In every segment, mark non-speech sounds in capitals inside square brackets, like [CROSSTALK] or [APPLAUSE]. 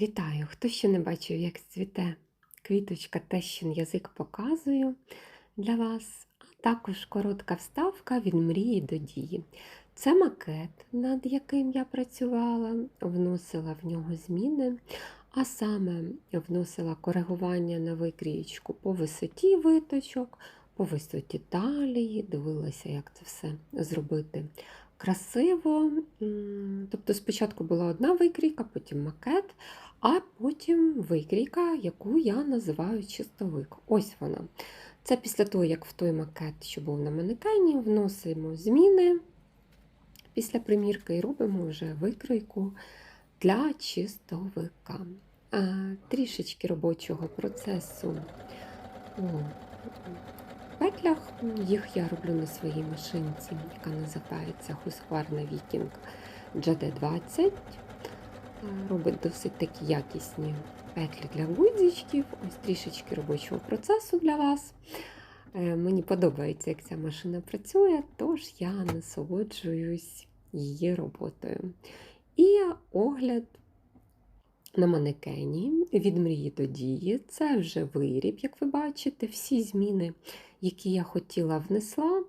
Вітаю! Хто ще не бачив, як цвіте квіточка Тещин язик показую для вас, а також коротка вставка від мрії до дії. Це макет, над яким я працювала, вносила в нього зміни, а саме вносила коригування на викрієчку по висоті виточок, по висоті талії, дивилася, як це все зробити красиво. Тобто спочатку була одна викрійка, потім макет, а потім викрійка, яку я називаю чистовик. Ось вона. Це після того, як в той макет, що був на манекені, вносимо зміни після примірки і робимо вже викройку для чистовика. Трішечки робочого процесу у петлях. Їх я роблю на своїй машинці, яка називається Husqvarna Viking GD20. Робить досить такі якісні петлі для гудзичків. Ось трішечки робочого процесу для вас. Е, Мені подобається, як ця машина працює, тож я насолоджуюсь її роботою. І огляд на манекені від мрії до дії. Це вже виріб, як ви бачите, всі зміни, які я хотіла, внесла.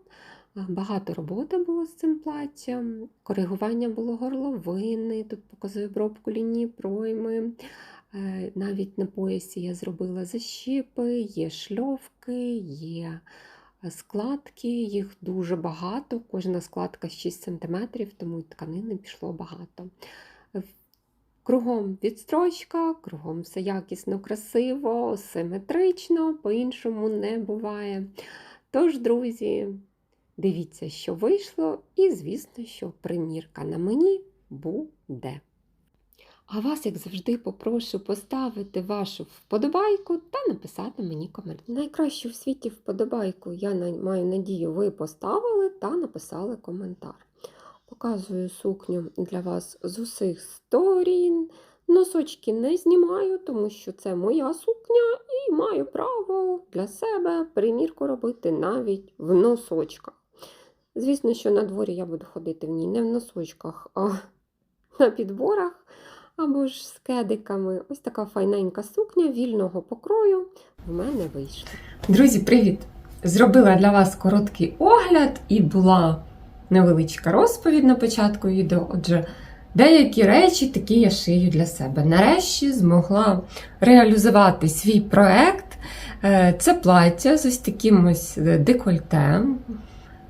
Багато роботи було з цим платтям, коригування було горловини, тут показую обробку лінії пройми. Е, Навіть на поясі я зробила защіпи, є шльовки, є складки, їх дуже багато. Кожна складка 6 см, тому тканини пішло багато. Кругом відстрочка, кругом все якісно, красиво, симетрично, по-іншому не буває. Тож, друзі, дивіться, що вийшло, і, звісно, що примірка на мені буде. А вас, як завжди, попрошу поставити вашу вподобайку та написати мені коментар. Найкращу в світі вподобайку, я маю надію, ви поставили та написали коментар. Показую сукню для вас з усіх сторін. Носочки не знімаю, тому що це моя сукня і маю право для себе примірку робити навіть в носочках. Звісно, що на дворі я буду ходити в ній не в носочках, а на підборах або ж з кедиками. Ось така файненька сукня вільного покрою в мене вийшла. Друзі, привіт! Зробила для вас короткий огляд і була невеличка розповідь на початку відео. Отже, деякі речі такі я шию для себе. Нарешті змогла реалізувати свій проект. Е, Це плаття з ось таким ось декольте.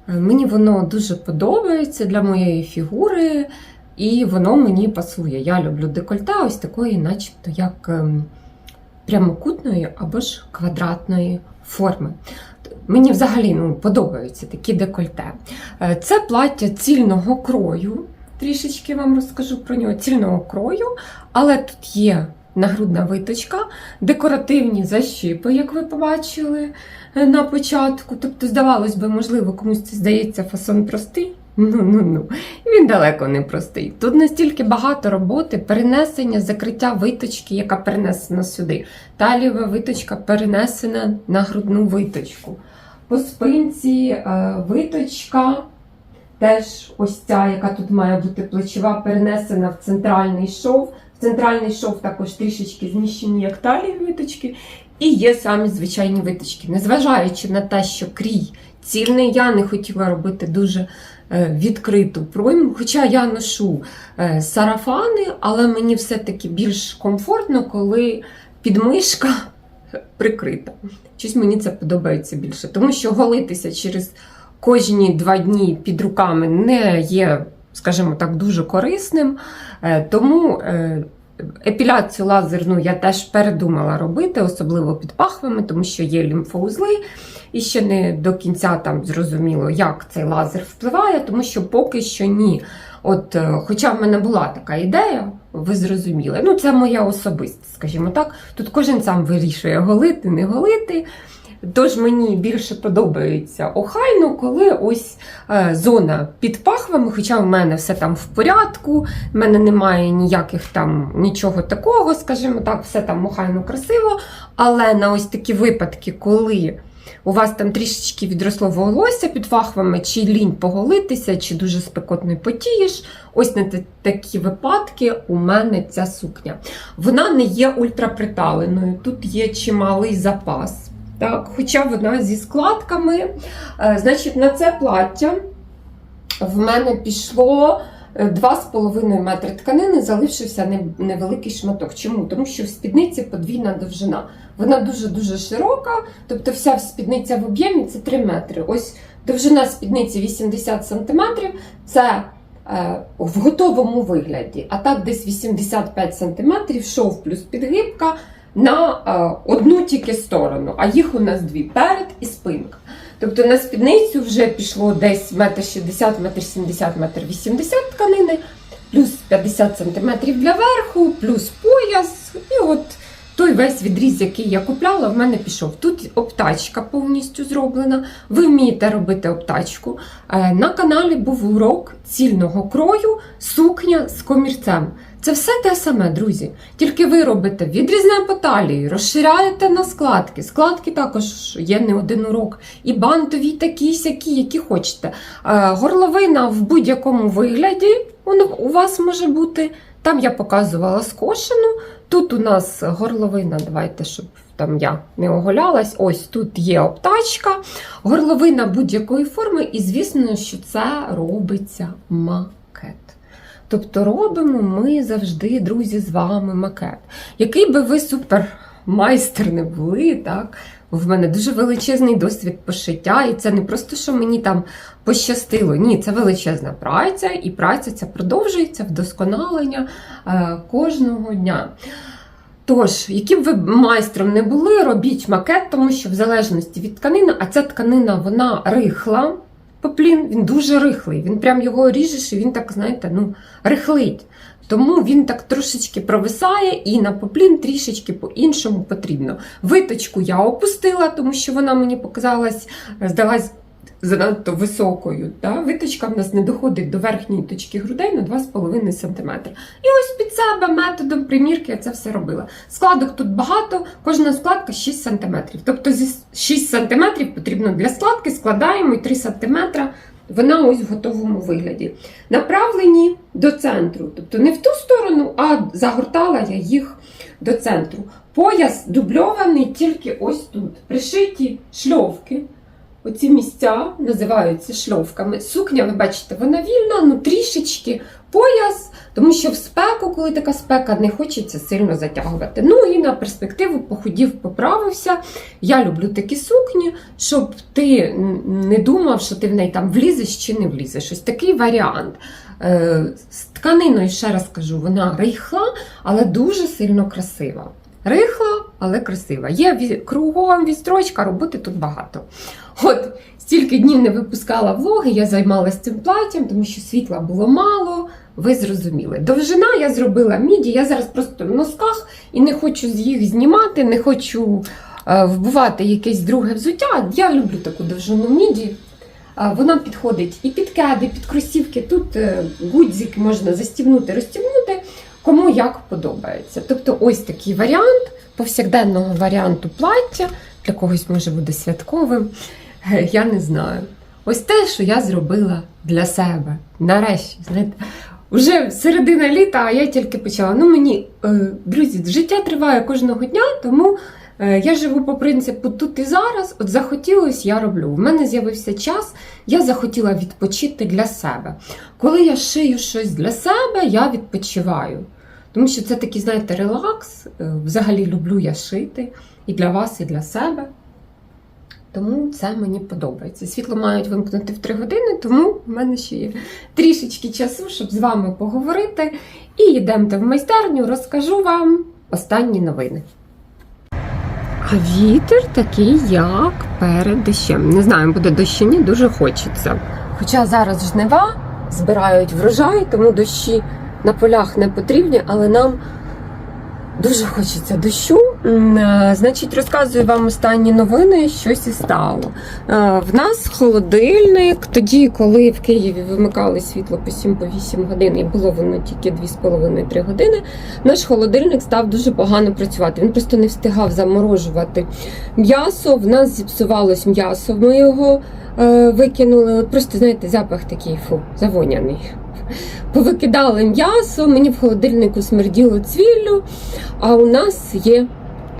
Е, Мені воно дуже подобається для моєї фігури, і воно мені пасує. Я люблю декольте ось такої, начебто, як ем, прямокутної або ж квадратної форми. Мені взагалі ну, подобаються такі декольте. Е, Це плаття цільного крою. Трішечки вам розкажу про нього цільного крою, але тут є нагрудна виточка, декоративні защіпи, як ви побачили на початку. Тобто, здавалось би, можливо, комусь це здається фасон простий. Ну, ну, ну, він далеко не простий. Тут настільки багато роботи, перенесення, закриття виточки, яка перенесена сюди. Талієва виточка перенесена на грудну виточку. По спинці е, виточка, теж ось ця, яка тут має бути плечова, перенесена в центральний шов. В центральний шов також трішечки зміщені, як талії виточки, і є самі звичайні виточки. Незважаючи на те, що крій цільний, я не хотіла робити дуже е, відкриту пройму. Хоча я ношу е, сарафани, але мені все-таки більш комфортно, коли підмишка [LAUGHS] прикрита. Щось мені це подобається більше, тому що голитися через кожні два дні під руками не є, скажімо так, дуже корисним. Е, Тому епіляцію лазерну я теж передумала робити, особливо під пахвами, тому що є лімфоузли. І ще не до кінця там зрозуміло, як цей лазер впливає, тому що поки що ні. От, е, Хоча в мене була така ідея, ви зрозуміли. Ну, це моя особиста, скажімо так. Тут кожен сам вирішує голити, не голити. Тож мені більше подобається охайно, коли ось е, зона під пахвами, хоча в мене все там в порядку, в мене немає ніяких там нічого такого, скажімо так, все там охайно красиво. Але на ось такі випадки, коли у вас там трішечки відросло волосся під фахвами, чи лінь поголитися, чи дуже спекотно потієш. Ось на такі випадки у мене ця сукня. Вона не є ультраприталеною, тут є чималий запас. Так, хоча вона зі складками. Е, Значить, на це плаття в мене пішло е, 2,5 метри тканини, залишився невеликий шматок. Чому? Тому що в спідниці подвійна довжина. Вона дуже-дуже широка, тобто вся спідниця в об'ємі це 3 метри. Ось довжина спідниці 80 см, це е, в готовому вигляді, а так десь 85 см, шов плюс підгибка на е, одну тільки сторону, а їх у нас дві перед і спинка. Тобто на спідницю вже пішло десь метр 60, метр 70, метр 80 тканини, плюс 50 см для верху, плюс пояс. І от той весь відріз, який я купляла, в мене пішов. Тут обтачка повністю зроблена. Ви вмієте робити обтачку. Е, На каналі був урок цільного крою, сукня з комірцем. Це все те саме, друзі. Тільки ви робите відрізне по талії, розширяєте на складки. Складки також є не один урок. І бантові такі сякі, які хочете. Е, Горловина в будь-якому вигляді у- вас може бути. Там я показувала скошену. Тут у нас горловина, давайте, щоб там я не оголялась. Ось тут є обтачка, горловина будь-якої форми, і звісно, що це робиться макет. Тобто робимо ми завжди, друзі, з вами макет. Який би ви супермайстер не були, так? В мене дуже величезний досвід пошиття, і це не просто, що мені там пощастило. Ні, це величезна праця, і праця ця продовжується вдосконалення е, кожного дня. Тож, яким ви майстром не були, робіть макет, тому що в залежності від тканини, а ця тканина вона рихла. Поплін, він дуже рихлий. Він прям його ріжеш, і він так, знаєте, ну, рихлить. Тому він так трошечки провисає, і на поплін трішечки по-іншому потрібно. Виточку я опустила, тому що вона мені показалась, здалась занадто високою. Да? Виточка в нас не доходить до верхньої точки грудей на 2,5 см. І ось під себе методом примірки я це все робила. Складок тут багато, кожна складка 6 см. Тобто зі 6 см потрібно для складки, складаємо і 3 см. Вона ось в готовому вигляді. Направлені до центру. Тобто не в ту сторону, а загортала я їх до центру. Пояс дубльований тільки ось тут. Пришиті шльовки. Оці місця називаються шльовками. Сукня, ви бачите, вона вільна, ну трішечки пояс, тому що в спеку, коли така спека, не хочеться сильно затягувати. Ну і на перспективу похудів, поправився. Я люблю такі сукні, щоб ти не думав, що ти в неї там влізеш чи не влізеш. Ось такий варіант. Е, З тканиною, ще раз кажу, вона рихла, але дуже сильно красива. Рихла, але красива. Є кругом відстрочка, роботи тут багато. От стільки днів не випускала влоги, я займалася цим платтям, тому що світла було мало. Ви зрозуміли. Довжина я зробила міді. Я зараз просто в носках і не хочу їх знімати, не хочу е, вбивати якесь друге взуття. Я люблю таку довжину міді. Е, Вона підходить і під кеди, під кросівки. Тут е, гудзик можна застібнути, розстібнути, кому як подобається. Тобто, ось такий варіант повсякденного варіанту плаття. Для когось може буде святковим. Я не знаю. Ось те, що я зробила для себе. Нарешті, знаєте, вже середина літа, а я тільки почала. Ну мені, е, друзі, життя триває кожного дня, тому е, я живу по принципу тут і зараз. От захотілось, я роблю. В мене з'явився час, я захотіла відпочити для себе. Коли я шию щось для себе, я відпочиваю. Тому що це такий, знаєте, релакс. Е, Взагалі люблю я шити і для вас, і для себе. Тому це мені подобається. Світло мають вимкнути в 3 години, тому в мене ще є трішечки часу, щоб з вами поговорити. І йдемте в майстерню, розкажу вам останні новини. А вітер такий, як перед дощем. Не знаю, буде дощ чи ні, дуже хочеться. Хоча зараз жнива збирають врожай, тому дощі на полях не потрібні, але нам Дуже хочеться дощу. Е, Значить, розказую вам останні новини, щось і стало. Е, В нас холодильник. Тоді, коли в Києві вимикали світло по 7-8 годин, і було воно тільки 2,5-3 години, наш холодильник став дуже погано працювати. Він просто не встигав заморожувати м'ясо. В нас зіпсувалось м'ясо. Ми його е, викинули. Просто, знаєте, запах такий фу, завоняний. Повикидали м'ясо, мені в холодильнику смерділо цвіллю. А у нас є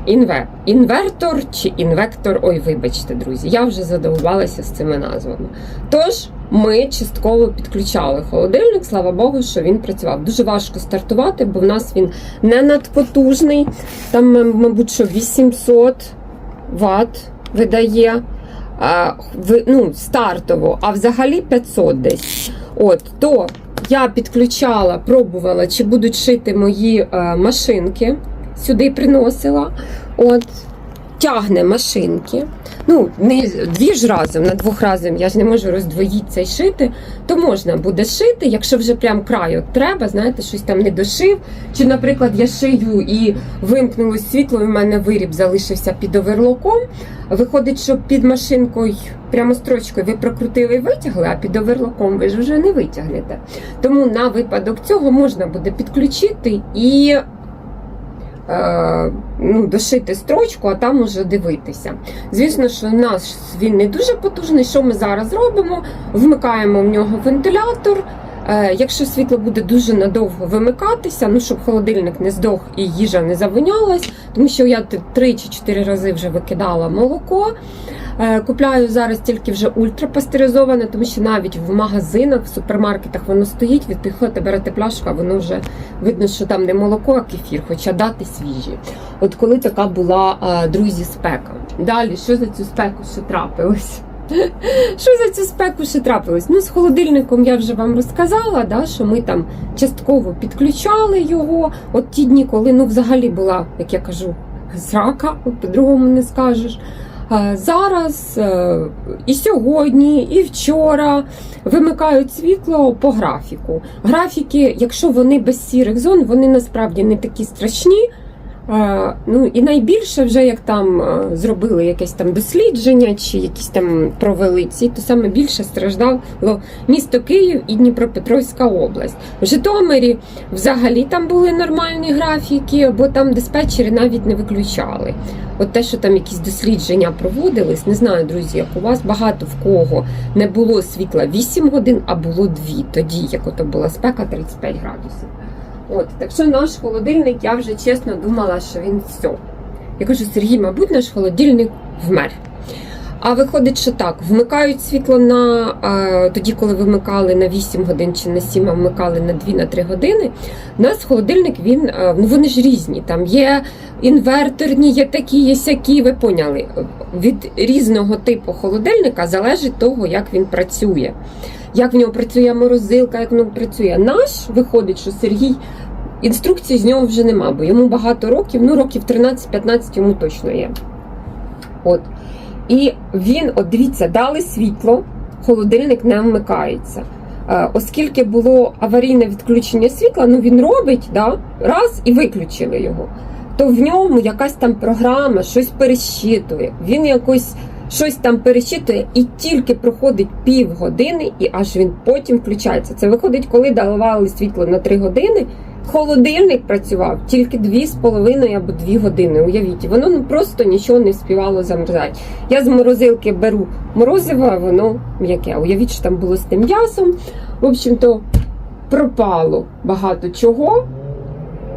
інве... інвертор чи інвектор. Ой, вибачте, друзі, я вже задовбалася з цими назвами. Тож ми частково підключали холодильник, слава Богу, що він працював. Дуже важко стартувати, бо в нас він не надпотужний. Там, мабуть, що 800 Вт видає. Ну, стартово, а взагалі 500 десь. От, то я підключала, пробувала, чи будуть шити мої е, машинки. Сюди приносила. От, тягне машинки. Ну, не дві ж разом, на двох разом я ж не можу роздвоїтися і шити, то можна буде шити, якщо вже прям краю треба, знаєте, щось там не дошив. Чи, наприклад, я шию і вимкнулось світло, і в мене виріб залишився під оверлоком. Виходить, що під машинкою прямо строчкою ви прокрутили і витягли, а під оверлоком ви ж вже не витягнете. Тому на випадок цього можна буде підключити і ну, дошити строчку, а там уже дивитися. Звісно, що у нас він не дуже потужний. Що ми зараз робимо? Вмикаємо в нього вентилятор. Е, Якщо світло буде дуже надовго вимикатися, ну щоб холодильник не здох і їжа не завинялась, тому що я три чи чотири рази вже викидала молоко. Е, Купляю зараз тільки вже ультрапастеризоване, тому що навіть в магазинах, в супермаркетах воно стоїть, від берете пляшку, а воно вже видно, що там не молоко, а кефір, хоча дати свіжі. От коли така була, е, друзі, спека. Далі, що за цю спеку ще трапилось? [LAUGHS] Що за цю спеку ще трапилось? Ну, з холодильником я вже вам розказала, да, що ми там частково підключали його. От ті дні, коли ну, взагалі була, як я кажу, зрака, от по-другому не скажеш. Е, Зараз е, і сьогодні, і вчора вимикають світло по графіку. Графіки, якщо вони без сірих зон, вони насправді не такі страшні. Е, Ну і найбільше, вже як там е, зробили якесь там дослідження, чи якісь там провели ці, то саме більше страждало місто Київ і Дніпропетровська область. В Житомирі взагалі там були нормальні графіки, бо там диспетчери навіть не виключали. От те, що там якісь дослідження проводились, не знаю, друзі, як у вас багато в кого не було світла 8 годин, а було 2, тоді, як ото була спека 35 градусів. От, так що наш холодильник, я вже чесно думала, що він все. Я кажу, Сергій, мабуть, наш холодильник вмер. А виходить, що так, вмикають світло на е, тоді, коли вимикали на 8 годин чи на 7, а вмикали на 2 на 3 години. У нас холодильник, він, е, ну вони ж різні. Там є інверторні, є такі, є сякі. Ви поняли. Від різного типу холодильника залежить того, як він працює. Як в нього працює морозилка, як в нього працює. Наш виходить, що Сергій інструкції з нього вже нема, бо йому багато років, ну років 13-15 йому точно є. От. І він, от дивіться, дали світло, холодильник не вмикається. Е, Оскільки було аварійне відключення світла, ну він робить да, раз і виключили його. То в ньому якась там програма щось пересчитує. Він якось щось там пересчитує і тільки проходить півгодини, і аж він потім включається. Це виходить, коли давали світло на 3 години. Холодильник працював тільки 2,5 або 2 години. Уявіть, воно ну просто нічого не співало замерзати. Я з морозилки беру морозиво, а воно м'яке. Уявіть, що там було з тим м'ясом. В общем-то, пропало багато чого.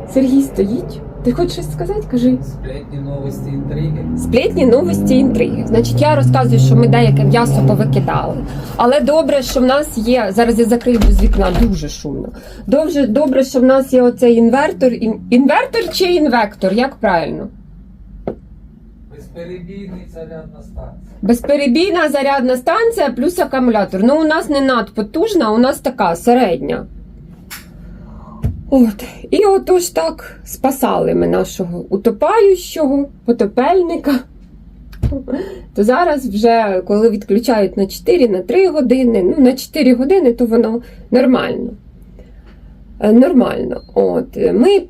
Сергій стоїть. Ти хочеш щось сказати? Кажи. Сплетні новості інтриги. Сплетні новості інтриги. Значить, я розказую, що ми деяке м'ясо повикидали. Але добре, що в нас є. Зараз я закрию з вікна дуже шумно. Добре, добре, що в нас є оцей інвертор. Ін- Інвертор чи інвектор? Як правильно? Безперебійний зарядна станція. Безперебійна зарядна станція плюс акумулятор. Ну, у нас не надпотужна, у нас така середня. От. І отож так спасали ми нашого утопаючого, потопельника. То зараз вже, коли відключають на 4, на 3 години, ну на 4 години, то воно нормально. Е, Нормально. От. Ми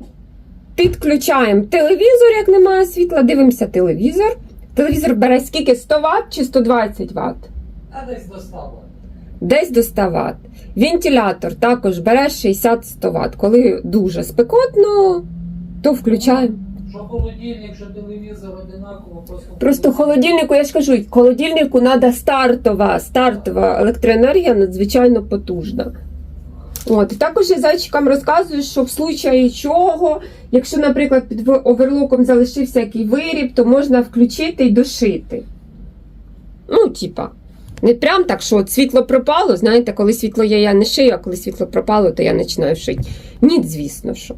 Підключаємо телевізор, як немає світла, дивимося телевізор. Телевізор бере скільки 100 Вт чи 120 Вт? А десь достало. Десь до 100 Вт. Вентилятор також бере 60-100 Вт. Коли дуже спекотно, то включаємо. Що холодильник, що телевізор одинаково, просто. Просто холодильнику, я ж кажу, холодильнику треба стартова, стартова електроенергія надзвичайно потужна. От, і також я зайчикам розказую, що в случаї чого, якщо, наприклад, під оверлоком залишився який виріб, то можна включити і дошити. Ну, типа, не прям так, що от світло пропало, знаєте, коли світло є, я не шию, а коли світло пропало, то я починаю шити. Ні, звісно, що.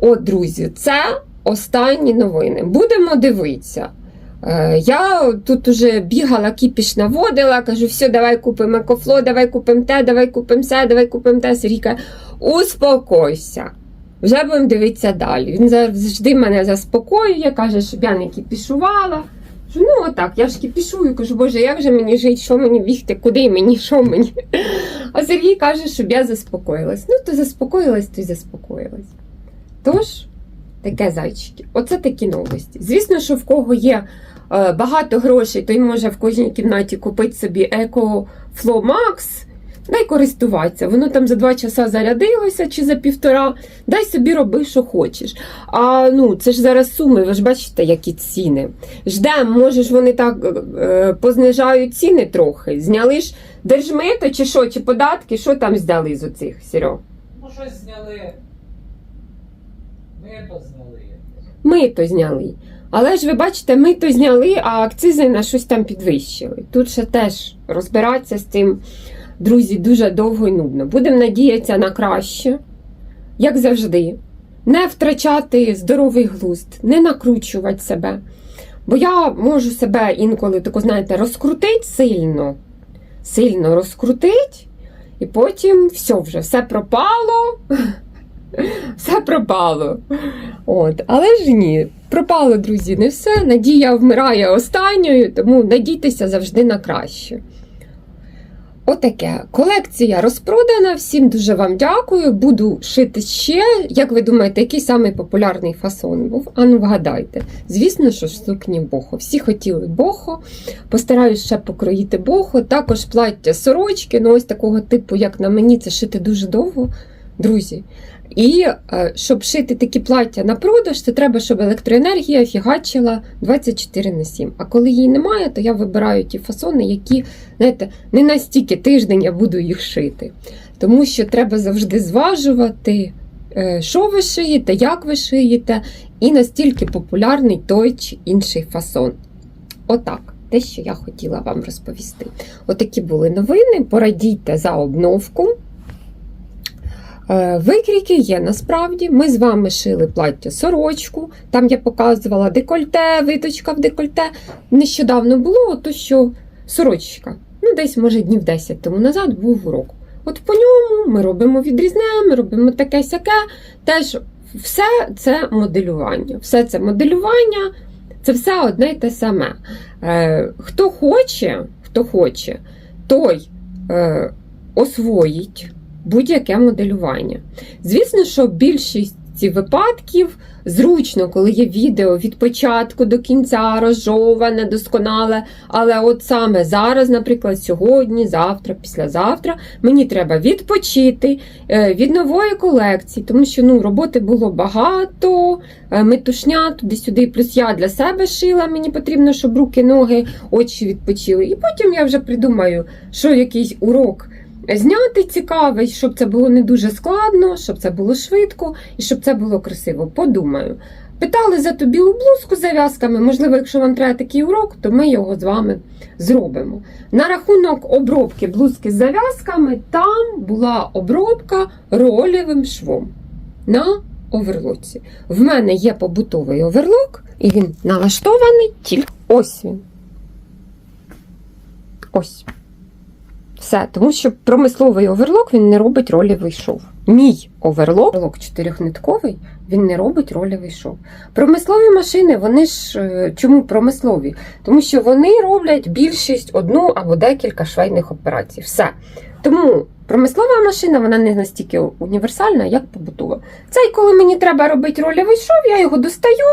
От, друзі, це останні новини. Будемо дивитися. Е, Я тут уже бігала, кіпіш наводила, кажу, все, давай купимо екофло, давай купимо те, давай купимо все, давай купимо те. Сергій каже, успокойся. Вже будемо дивитися далі. Він завжди мене заспокоює, каже, щоб я не кіпішувала. Ну отак, я ж кіпішую, кажу, боже, як же мені жити, що мені бігти, куди мені, що мені. А Сергій каже, щоб я заспокоїлась. Ну, то заспокоїлась, то й заспокоїлась. Тож, таке зайчики. Оце такі новості. Звісно, що в кого є е, багато грошей, той може в кожній кімнаті купити собі Eco Flow Max. Дай користуватися. Воно там за два часа зарядилося чи за півтора. Дай собі роби, що хочеш. А ну, це ж зараз суми, ви ж бачите, які ціни. Ждемо, може ж вони так е, познижають ціни трохи. Зняли ж держмито чи що, чи податки, що там здали з оцих, Серьо? Ну, щось зняли. Ми то зняли. Ми то зняли. Але ж ви бачите, ми то зняли, а акцизи на щось там підвищили. Тут ще теж розбиратися з цим, друзі, дуже довго і нудно. Будемо надіятися на краще, як завжди. Не втрачати здоровий глузд, не накручувати себе. Бо я можу себе інколи, тако, знаєте, розкрутити сильно, сильно розкрутити, і потім все вже, все пропало. [LAUGHS] Все пропало. От, але ж ні, пропало, друзі, не все. Надія вмирає останньою, тому надійтеся завжди на краще. Отаке. Колекція розпродана. Всім дуже вам дякую. Буду шити ще. Як ви думаєте, який самий популярний фасон був? Ану, вгадайте. Звісно, що ж сукні бохо. Всі хотіли бохо. Постараюсь ще покроїти бохо. Також плаття сорочки. Ну, ось такого типу, як на мені, це шити дуже довго, друзі. І е, щоб шити такі плаття на продаж, це треба, щоб електроенергія фігачила 24 на 7. А коли її немає, то я вибираю ті фасони, які, знаєте, не настільки тиждень я буду їх шити. Тому що треба завжди зважувати, е, що ви шиєте, як ви шиєте, і настільки популярний той чи інший фасон. Отак. Те, що я хотіла вам розповісти. Отакі були новини. Порадійте за обновку. Е, Викрійки є насправді. Ми з вами шили плаття сорочку. Там я показувала декольте, виточка в декольте. Нещодавно було, то що сорочка. Ну, десь, може, днів 10 тому назад був урок. От по ньому ми робимо відрізне, ми робимо таке сяке. Теж все це моделювання. Все це моделювання, це все одне й те саме. Е, хто хоче, хто хоче, той е, освоїть будь-яке моделювання. Звісно, що більшість випадків зручно, коли є відео від початку до кінця, розжоване, досконале. Але от саме зараз, наприклад, сьогодні, завтра, післязавтра, мені треба відпочити е, від нової колекції, тому що ну, роботи було багато, е, метушня туди-сюди, плюс я для себе шила, мені потрібно, щоб руки, ноги, очі відпочили. І потім я вже придумаю, що якийсь урок зняти цікавий, щоб це було не дуже складно, щоб це було швидко і щоб це було красиво. Подумаю. Питали за ту білу блузку з зав'язками. Можливо, якщо вам треба такий урок, то ми його з вами зробимо. На рахунок обробки блузки з зав'язками, там була обробка ролєвим швом на оверлоці. В мене є побутовий оверлок, і він налаштований тільки ось він. Ось. Все, тому що промисловий оверлок він не робить ролєвий шов. Мій оверлок, оверлок чотирьохнитковий, він не робить ролєвий шов. Промислові машини, вони ж е, чому промислові? Тому що вони роблять більшість одну або декілька швейних операцій. Все. Тому Промислова машина вона не настільки універсальна, як побутова. Цей, коли мені треба робити рольовий шов, я його достаю,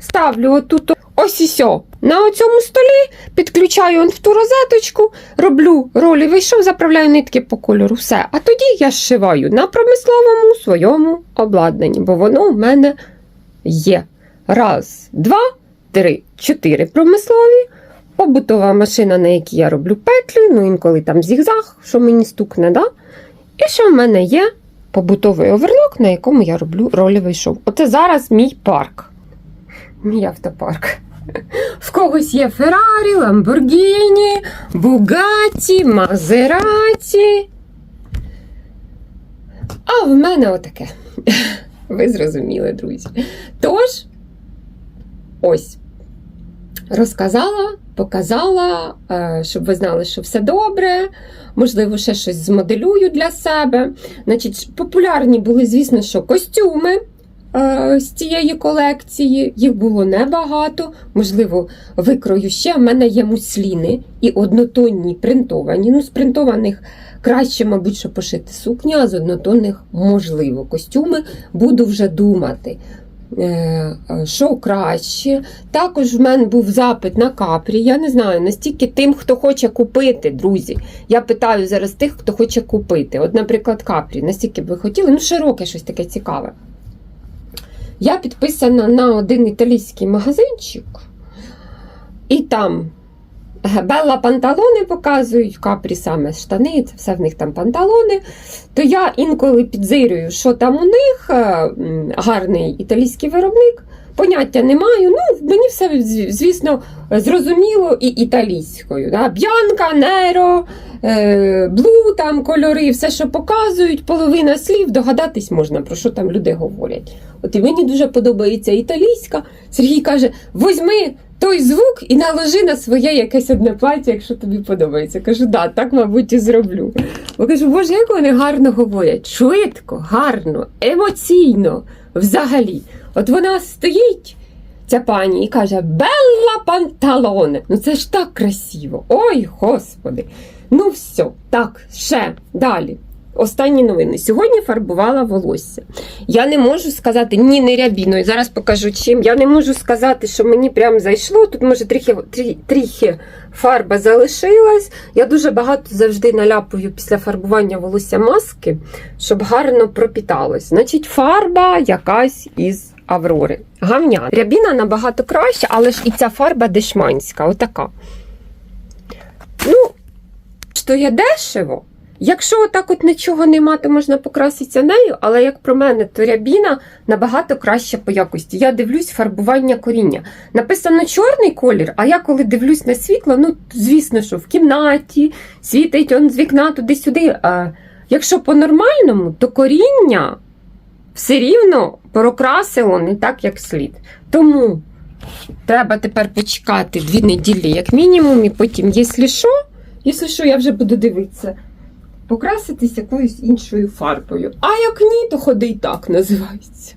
ставлю отут ось і сьо. На цьому столі підключаю в ту розеточку, роблю рольовий шов, заправляю нитки по кольору. Все. А тоді я зшиваю на промисловому своєму обладнанні, бо воно в мене є. Раз, два, три, чотири промислові. Побутова машина, на якій я роблю петлі, ну інколи там зігзаг, що мені стукне, да? І ще в мене є побутовий оверлок, на якому я роблю рольовий шов. Оце зараз мій парк. Мій автопарк. В когось є Феррарі, Ламборгіні, Бугаті, Мазераті. А в мене отаке. Ви зрозуміли, друзі. Тож, ось розказала, показала, е, щоб ви знали, що все добре. Можливо, ще щось змоделюю для себе. Значить, популярні були, звісно, що костюми з цієї колекції. Їх було небагато. Можливо, викрою ще. В мене є мусліни і однотонні принтовані. Ну, з принтованих краще, мабуть, що пошити сукні, а з однотонних можливо. Костюми буду вже думати. е, е, Що краще. Також в мене був запит на капрі. Я не знаю, настільки тим, хто хоче купити, друзі. Я питаю зараз тих, хто хоче купити. От, наприклад, капрі, настільки б ви хотіли, ну, широке щось таке цікаве. Я підписана на один італійський магазинчик, і там е, Белла панталони показують, капрі саме штани, це все в них там панталони. То я інколи підзирюю, що там у них е, гарний італійський виробник. Поняття не маю. Ну, мені все, звісно, зрозуміло і італійською. Да? Б'янка, Неро, блу, там кольори, все, що показують, половина слів, догадатись можна, про що там люди говорять. От і мені дуже подобається італійська. Сергій каже: возьми той звук і наложи на своє якесь одне плаття, якщо тобі подобається. Кажу, да, так, мабуть, і зроблю. Бо кажу, боже, як вони гарно говорять, швидко, гарно, емоційно, взагалі. От вона стоїть, ця пані, і каже: Белла панталоне. Ну це ж так красиво. Ой, господи. Ну все, так, ще далі. Останні новини. Сьогодні фарбувала волосся. Я не можу сказати ні, не рябіною. Зараз покажу чим. Я не можу сказати, що мені прям зайшло. Тут, може, трохи, трі- фарба залишилась. Я дуже багато завжди наляпую після фарбування волосся маски, щоб гарно пропіталось. Значить, фарба якась із Аврори. Гавня. Рябіна набагато краще, але ж і ця фарба дешманська, отака. Ну, що є дешево. Якщо отак от нічого нема, то можна покраситися нею, але як про мене, то рябіна набагато краще по якості. Я дивлюсь фарбування коріння. Написано чорний колір, а я коли дивлюсь на світло, ну звісно, що в кімнаті світить он з вікна туди-сюди. А якщо по-нормальному, то коріння все рівно прокрасило не так, як слід. Тому треба тепер почекати дві неділі, як мінімум, і потім, якщо що, якщо що, я вже буду дивитися покраситись якоюсь іншою фарбою. А як ні, то ходи й так називається.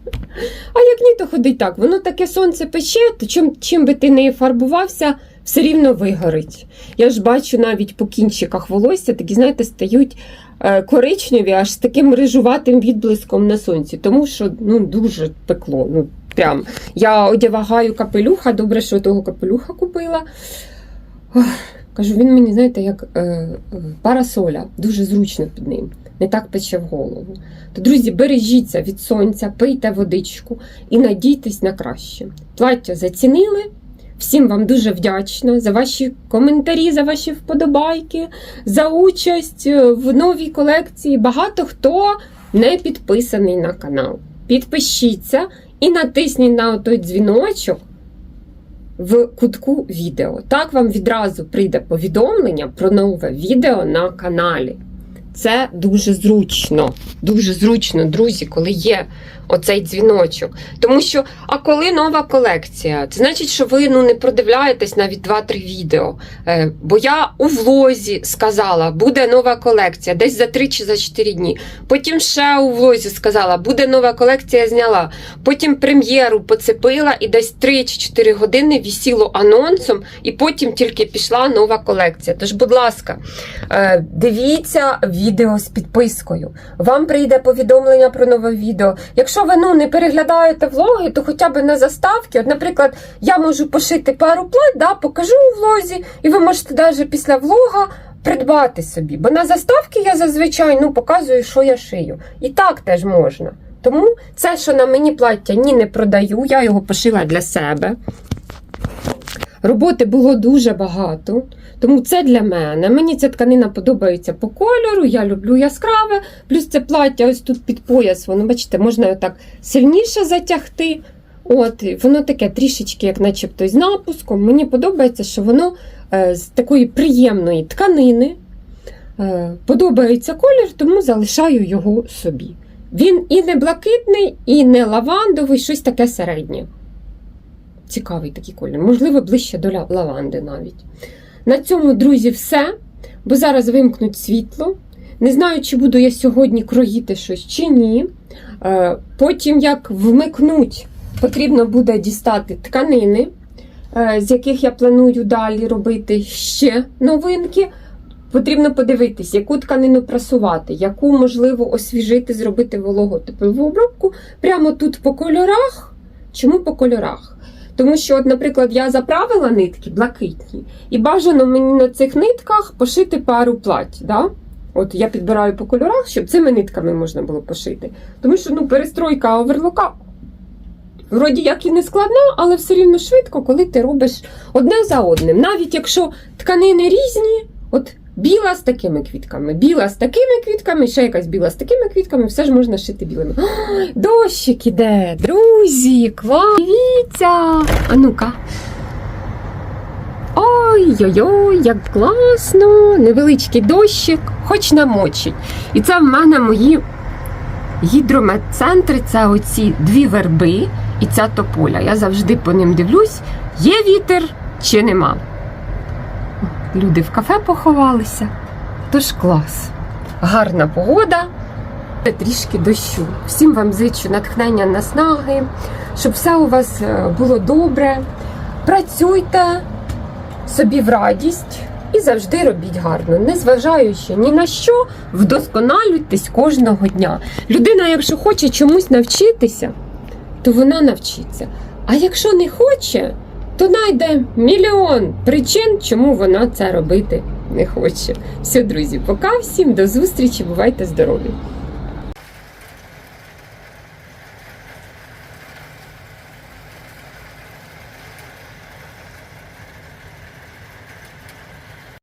А як ні, то ходи й так. Воно таке сонце пече, то чим, чим би ти не фарбувався, все рівно вигорить. Я ж бачу навіть по кінчиках волосся, такі, знаєте, стають е, коричневі, аж з таким рижуватим відблиском на сонці, тому що ну, дуже пекло. Ну, прям. Я одягаю капелюха, добре, що того капелюха купила. Ох, Кажу, він мені, знаєте, як е, парасоля, дуже зручно під ним, не так пече в голову. То, друзі, бережіться від сонця, пийте водичку і надійтесь на краще. Плаття зацінили. Всім вам дуже вдячна за ваші коментарі, за ваші вподобайки, за участь е, в новій колекції. Багато хто не підписаний на канал. Підпишіться і натисніть на той дзвіночок в кутку відео. Так вам відразу прийде повідомлення про нове відео на каналі. Це дуже зручно, дуже зручно, друзі, коли є оцей дзвіночок. Тому що, а коли нова колекція? Це значить, що ви ну, не продивляєтесь навіть 2-3 відео. Е, бо я у влозі сказала, буде нова колекція, десь за 3 чи за 4 дні. Потім ще у влозі сказала, буде нова колекція, зняла. Потім прем'єру поцепила і десь 3 чи 4 години вісіло анонсом, і потім тільки пішла нова колекція. Тож, будь ласка, е, дивіться відео з підпискою. Вам прийде повідомлення про нове відео. Якщо ви ну, не переглядаєте влоги, то хоча б на заставки. От, наприклад, я можу пошити пару плат, да, покажу у влозі, і ви можете навіть після влога придбати собі. Бо на заставки я зазвичай ну, показую, що я шию. І так теж можна. Тому це, що на мені плаття, ні, не продаю, я його пошила для себе. Роботи було дуже багато, тому це для мене. Мені ця тканина подобається по кольору, я люблю яскраве. Плюс це плаття ось тут під пояс, воно, бачите, можна так сильніше затягти. От, воно таке трішечки, як начебто, з напуском. Мені подобається, що воно е, з такої приємної тканини. Е, подобається колір, тому залишаю його собі. Він і не блакитний, і не лавандовий, щось таке середнє. Цікавий такий колір, можливо, ближче до лаванди навіть. На цьому, друзі, все. Бо зараз вимкнуть світло. Не знаю, чи буду я сьогодні кроїти щось чи ні. Е, Потім, як вмикнуть, потрібно буде дістати тканини, е, з яких я планую далі робити ще новинки. Потрібно подивитись, яку тканину прасувати, яку можливо освіжити, зробити вологотеплову обробку прямо тут по кольорах. Чому по кольорах? Тому що, от, наприклад, я заправила нитки блакитні, і бажано мені на цих нитках пошити пару плать. Да? От я підбираю по кольорах, щоб цими нитками можна було пошити. Тому що ну, перестройка оверлока вроді як і не складна, але все рівно швидко, коли ти робиш одне за одним. Навіть якщо тканини різні, от біла з такими квітками, біла з такими квітками, ще якась біла з такими квітками, все ж можна шити білими. Ой, дощик іде, друзі, клас! Дивіться! А ну-ка. Ой-ой-ой, як класно! Невеличкий дощик, хоч намочить. І це в мене мої гідрометцентри, це оці дві верби і ця тополя. Я завжди по ним дивлюсь, є вітер чи нема. Люди в кафе поховалися. Тож клас. Гарна погода. Трішки дощу. Всім вам зичу натхнення наснаги, щоб все у вас е, було добре. Працюйте собі в радість і завжди робіть гарно, незважаючи ні на що, вдосконалюйтесь кожного дня. Людина, якщо хоче чомусь навчитися, то вона навчиться. А якщо не хоче, то знайде мільйон причин, чому вона це робити не хоче. Все, друзі, пока всім до зустрічі, бувайте здорові!